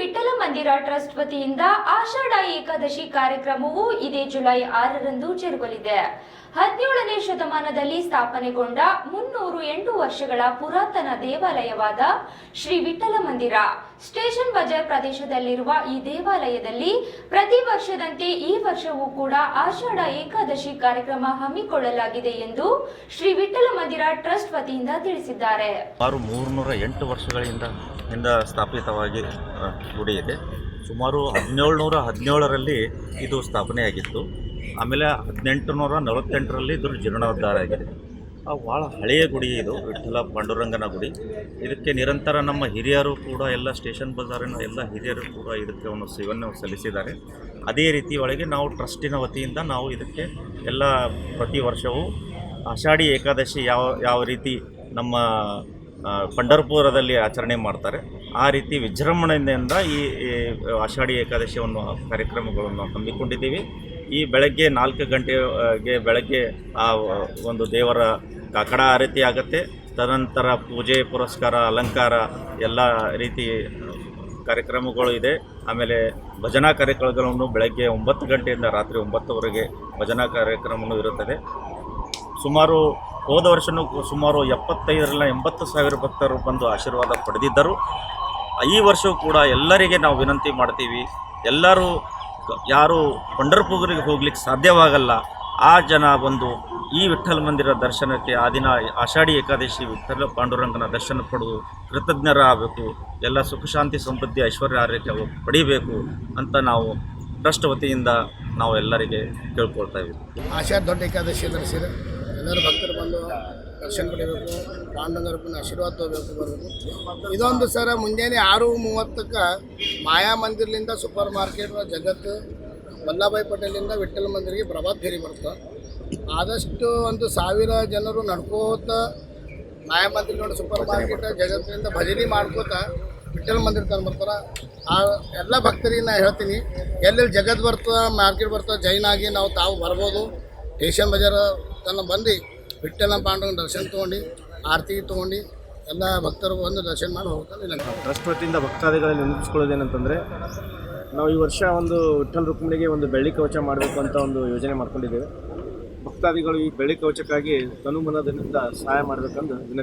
ವಿಠಲ ಮಂದಿರ ಟ್ರಸ್ಟ್ ವತಿಯಿಂದ ಆಷಾಢ ಏಕಾದಶಿ ಕಾರ್ಯಕ್ರಮವು ಇದೇ ಜುಲೈ ಆರರಂದು ಜರುಗಲಿದೆ. ಹದಿನೇಳನೇ ಶತಮಾನದಲ್ಲಿ ಸ್ಥಾಪನೆಗೊಂಡ ಮುನ್ನೂರು ಎಂಟು ವರ್ಷಗಳ ಪುರಾತನ ದೇವಾಲಯವಾದ ಶ್ರೀ ವಿಠಲ ಮಂದಿರ. ಸ್ಟೇಷನ್ ಬಜಾರ್ ಪ್ರದೇಶದಲ್ಲಿರುವ ಈ ದೇವಾಲಯದಲ್ಲಿ ಪ್ರತಿ ವರ್ಷದಂತೆ ಈ ವರ್ಷವೂ ಕೂಡ ಆಷಾಢ ಏಕಾದಶಿ ಕಾರ್ಯಕ್ರಮ ಹಮ್ಮಿಕೊಳ್ಳಲಾಗಿದೆ ಎಂದು ಶ್ರೀ ವಿಠಲ ಮಂದಿರ ಟ್ರಸ್ಟ್ ವತಿಯಿಂದ ತಿಳಿಸಿದ್ದಾರೆ. ವರ್ಷಗಳಿಂದ ಹಿಂದ ಸ್ಥಾಪಿತವಾಗಿ ಗುಡಿ ಇದೆ ಸುಮಾರು ಹದಿನೇಳು ನೂರ ಹದಿನೇಳರಲ್ಲಿ ಇದು ಸ್ಥಾಪನೆಯಾಗಿತ್ತು. ಆಮೇಲೆ ಹದಿನೆಂಟು ನೂರ ನಲವತ್ತೆಂಟರಲ್ಲಿ ಇದ್ರ ಜೀರ್ಣೋದ್ಧಾರ ಆಗಿದೆ. ಆ, ಭಾಳ ಹಳೆಯ ಗುಡಿ ಇದು ವಿಠಲ ಪಾಂಡುರಂಗನ ಗುಡಿ. ಇದಕ್ಕೆ ನಿರಂತರ ನಮ್ಮ ಹಿರಿಯರು ಕೂಡ ಎಲ್ಲ ಸ್ಟೇಷನ್ ಬಜಾರಿನ ಎಲ್ಲ ಹಿರಿಯರು ಕೂಡ ಇದಕ್ಕೆ ಒಂದು ಸೇವೆಯನ್ನು ಸಲ್ಲಿಸಿದ್ದಾರೆ. ಅದೇ ರೀತಿ ಒಳಗೆ ನಾವು ಟ್ರಸ್ಟಿನ ವತಿಯಿಂದ ನಾವು ಇದಕ್ಕೆ ಎಲ್ಲ ಪ್ರತಿ ವರ್ಷವೂ ಆಷಾಢಿ ಏಕಾದಶಿ ಯಾವ ಯಾವ ರೀತಿ ನಮ್ಮ ಆ, ಪಂಢರಪುರದಲ್ಲಿ ಆಚರಣೆ ಮಾಡ್ತಾರೆ. ಆ ರೀತಿ ವಿಜೃಂಭಣೆಯಿಂದ ಈ ಈ ಆಷಾಢಿ ಏಕಾದಶಿಯನ್ನು ಕಾರ್ಯಕ್ರಮಗಳನ್ನು ಹಮ್ಮಿಕೊಂಡಿದ್ದೀವಿ. ಈ ಬೆಳಗ್ಗೆ ನಾಲ್ಕು ಗಂಟೆಗೆ ಬೆಳಗ್ಗೆ ಆ ಒಂದು ದೇವರ ಕಾಕಡ ಆರತಿ ಆಗುತ್ತೆ. ತದನಂತರ ಪೂಜೆ ಪುರಸ್ಕಾರ ಅಲಂಕಾರ ಎಲ್ಲ ರೀತಿ ಕಾರ್ಯಕ್ರಮಗಳು ಇದೆ. ಆಮೇಲೆ ಭಜನಾ ಕಾರ್ಯಕ್ರಮಗಳನ್ನು ಬೆಳಗ್ಗೆ ಒಂಬತ್ತು ಗಂಟೆಯಿಂದ ರಾತ್ರಿ ಒಂಬತ್ತುವರೆಗೆ ಭಜನಾ ಕಾರ್ಯಕ್ರಮವೂ ಇರುತ್ತದೆ. ಸುಮಾರು ಹೋದ ವರ್ಷನೂ ಸುಮಾರು ಎಪ್ಪತ್ತೈದರಿಂದ ಎಂಬತ್ತು ಸಾವಿರ ಭಕ್ತರು ಬಂದು ಆಶೀರ್ವಾದ ಪಡೆದಿದ್ದರು. ಈ ವರ್ಷವೂ ಕೂಡ ಎಲ್ಲರಿಗೆ ನಾವು ವಿನಂತಿ ಮಾಡ್ತೀವಿ, ಎಲ್ಲರೂ ಯಾರು ಪಂಡರ್ಪುರಿಗೆ ಹೋಗ್ಲಿಕ್ಕೆ ಸಾಧ್ಯವಾಗಲ್ಲ. ಆ ಜನ ಬಂದು ಈ ವಿಠ್ಠಲ ಮಂದಿರ ದರ್ಶನಕ್ಕೆ ಆ ದಿನ ಆಷಾಢಿ ಏಕಾದಶಿ ವಿಠ್ಠಲ ಪಾಂಡುರಂಗನ ದರ್ಶನ ಪಡೆದು ಕೃತಜ್ಞರಾಗಬೇಕು. ಎಲ್ಲ ಸುಖ, ಶಾಂತಿ, ಸಮೃದ್ಧಿ, ಐಶ್ವರ್ಯ ಆರೋಗ್ಯ ಪಡಿಬೇಕು ಅಂತ ನಾವು ಟ್ರಸ್ಟ್ ವತಿಯಿಂದ ನಾವು ಎಲ್ಲರಿಗೆ ಕೇಳ್ಕೊಳ್ತಾ ಇದ್ದೀವಿ. ಆಷಾಢ ದೊಡ್ಡ ಏಕಾದಶಿ ದರ್ಶನ ಎಲ್ಲರೂ ಭಕ್ತರು ಬಂದು ದರ್ಶನ ಪಡಿಬೇಕು ಪಾಂಡುರಂಗರಪ್ಪನ ಆಶೀರ್ವಾದ ತಗೋಬೇಕು ಬರಬೇಕು. ಇದೊಂದು ಸರ ಮುಂಜಾನೆ ಆರು ಮೂವತ್ತಕ್ಕೆ ಮಾಯಾ ಮಂದಿರ್ಲಿಂದ ಸೂಪರ್ ಮಾರ್ಕೆಟ್ ಜಗತ್ತು ವಲ್ಲಭಾಯಿ ಪಟೇಲಿಂದ ವಿಠಲ್ ಮಂದಿರಿಗೆ ಪ್ರಭಾತ್ ಫೇರಿ ಬರ್ತದೆ ಆದಷ್ಟು ಒಂದು ಸಾವಿರ ಜನರು ನಡ್ಕೋತ ಮಾಯಾ ಮಂದಿರ ನೋಡಿ ಸೂಪರ್ ಮಾರ್ಕೆಟ್ ಜಗತ್ತಿನಿಂದ ಭಜನೆ ಮಾಡ್ಕೋತ ವಿಠಲ್ ಮಂದಿರ ತಂದು ಬರ್ತಾರೆ. ಆ ಎಲ್ಲ ಭಕ್ತರಿಗೆ ನಾ ಹೇಳ್ತೀನಿ, ಎಲ್ಲೆಲ್ಲಿ ಜಗತ್ ಬರ್ತದೆ, ಮಾರ್ಕೆಟ್ ಬರ್ತದೆ ಜೈನಾಗಿ ನಾವು ತಾವು ಬರ್ಬೋದು. ಸ್ಟೇಷನ್ ಬಜಾರ್ ತನ್ನ ಬಂದು ವಿಠ್ಠಲ ಪಾಂಡವನ ದರ್ಶನ ತೊಗೊಂಡು, ಆರತಿ ತೊಗೊಂಡು ಎಲ್ಲ ಭಕ್ತರು ಬಂದು ದರ್ಶನ ಮಾಡಿ ಹೋಗ್ತಾರೆ ಇಲ್ಲ ಟ್ರಸ್ಟ್ ವತಿಯಿಂದ ಭಕ್ತಾದಿಗಳಲ್ಲಿ ನೆನಪಿಸ್ಕೊಳ್ಳೋದೇನಂತಂದರೆ ನಾವು ಈ ವರ್ಷ ಒಂದು ವಿಠಲ್ ರುಕ್ಮಿಣಿಗೆ ಒಂದು ಬೆಳ್ಳಿ ಕವಚ ಮಾಡಬೇಕು ಅಂತ ಒಂದು ಯೋಜನೆ ಮಾಡ್ಕೊಂಡಿದ್ದೇವೆ. ಭಕ್ತಾದಿಗಳು ಈ ಬೆಳ್ಳಿ ಕವಚಕ್ಕಾಗಿ ತನುಮನದಿಂದ ಸಹಾಯ ಮಾಡಬೇಕಂದು